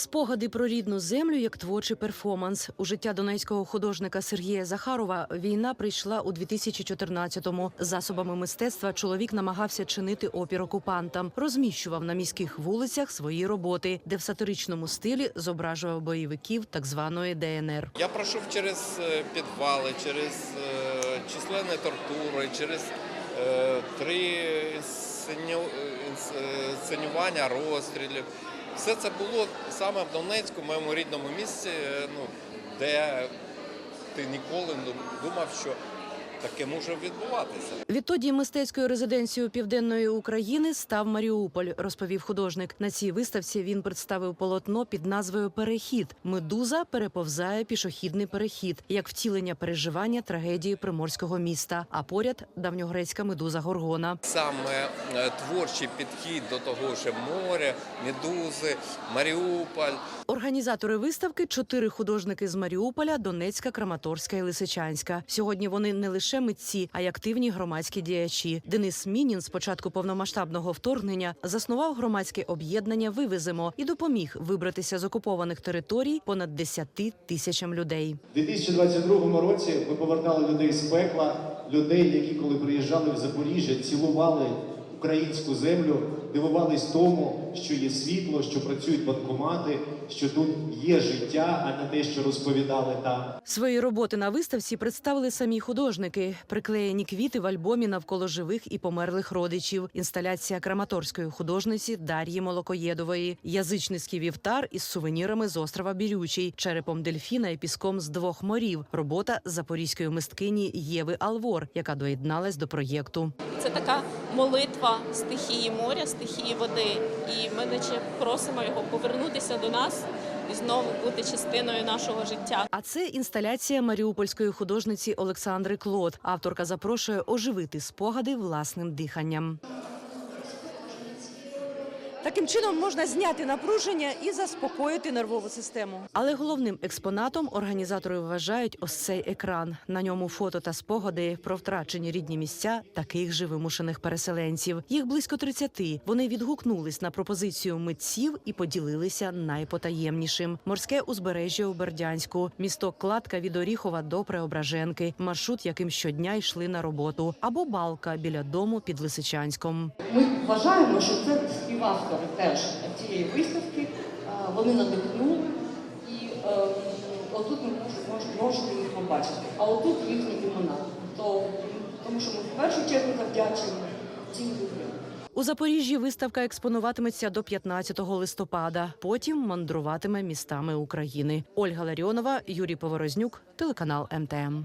Спогади про рідну землю як творчий перформанс. У життя донецького художника Сергія Захарова війна прийшла у 2014-му. Засобами мистецтва чоловік намагався чинити опір окупантам, розміщував на міських вулицях свої роботи, де в сатиричному стилі зображував бойовиків так званої ДНР. Я пройшов через е, підвали, через е, численні тортури, через е, три інсценю- інс- інсценювання розстрілів. Все це було саме в Донецьку, моєму рідному місці, е, ну, де ти ніколи не думав, що таке може відбуватися. Відтоді мистецькою резиденцією південної України став Маріуполь, розповів художник. На цій виставці він представив полотно під назвою Перехід. Медуза переповзає пішохідний перехід, як втілення переживання трагедії приморського міста. А поряд давньогрецька медуза Горгона. Саме е, творчий підхід до того ж моря, медузи, Маріуполь. Організатори виставки чотири художники з Маріуполя, Донецька, Краматорська і Лисичанська. Сьогодні вони не лише митці, а й активні громадські діячі. Денис Мінін з початку повномасштабного вторгнення заснував громадське об'єднання Вивеземо і допоміг вибратися з окупованих територій понад 10 тисячам людей. У 2022 році ми повертали людей з пекла, людей, які коли приїжджали в Запоріжжя, цілували українську землю, дивувались тому, що є світло, що працюють банкомати, що тут є життя, а не те, що розповідали там. Свої роботи на виставці представили самі художники. Приклеєні квіти в альбомі навколо живих і померлих родичів. Інсталяція краматорської художниці Дар'ї Молокоєдової, язичницький вівтар із сувенірами з острова Бірючий, черепом дельфіна і піском з двох морів. Робота запорізької мисткині Єви Алвор, яка доєдналась до проєкту. Це така молитва стихії моря, стихії води. І ми наче просимо його повернутися до нас і знову бути частиною нашого життя. А це інсталяція маріупольської художниці Олександри Клод. Авторка запрошує оживити спогади власним диханням. Таким чином можна зняти напруження і заспокоїти нервову систему. Але головним експонатом організатори вважають ось цей екран. На ньому фото та спогади про втрачені рідні місця таких же вимушених переселенців. Їх близько 30. Вони відгукнулись на пропозицію митців і поділилися найпотаємнішим: морське узбережжя у Бердянську, місто Кладка від Оріхова до Преображенки, маршрут, яким щодня йшли на роботу, або балка біля дому під Лисичанськом. Ми вважаємо, що це співавтори теж цієї виставки. Вони надихнули, і е, отут ми мож- мож- можете їх побачити. А отут їхні імена. То, тому що ми в першу чергу завдячуємо цим людям. У Запоріжжі виставка експонуватиметься до 15 листопада. Потім мандруватиме містами України. Ольга Ларіонова, Юрій Поворознюк, телеканал МТМ.